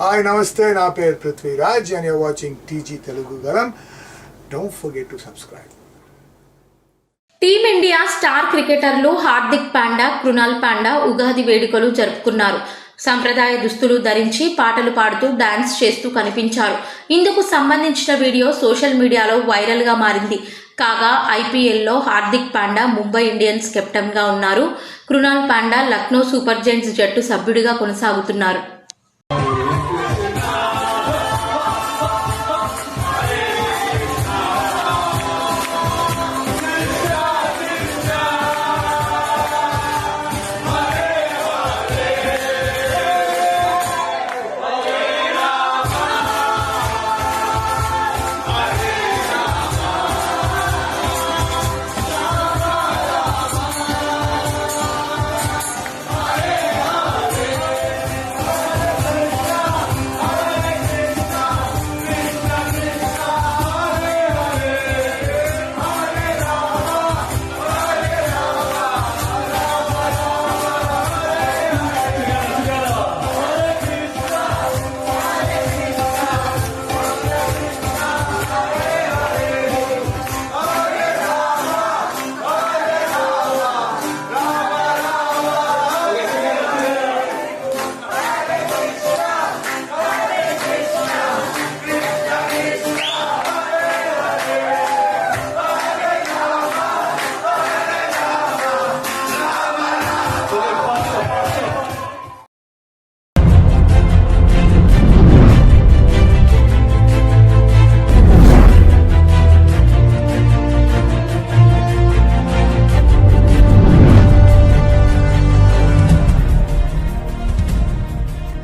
Hi నమస్తే నా పేరు Prithviraj and you're watching TG Telugu Galam don't forget to subscribe team India star క్రికెటర్లు హార్దిక్ పాండా కృణాల్ పాండా ఉగాది వేడుకలు జరుపుకున్నారు. సంప్రదాయ దుస్తులు ధరించి పాటలు పాడుతూ డాన్స్ చేస్తూ కనిపించారు. ఇందుకు సంబంధించిన వీడియో సోషల్ మీడియాలో వైరల్గా మారింది. కాగా ఐపీఎల్లో హార్దిక్ పాండా ముంబై ఇండియన్స్ కెప్టెన్గా ఉన్నారు. కృణాల్ పాండా లక్నో సూపర్ జైంట్స్ జట్టు సభ్యుడిగా కొనసాగుతున్నారు.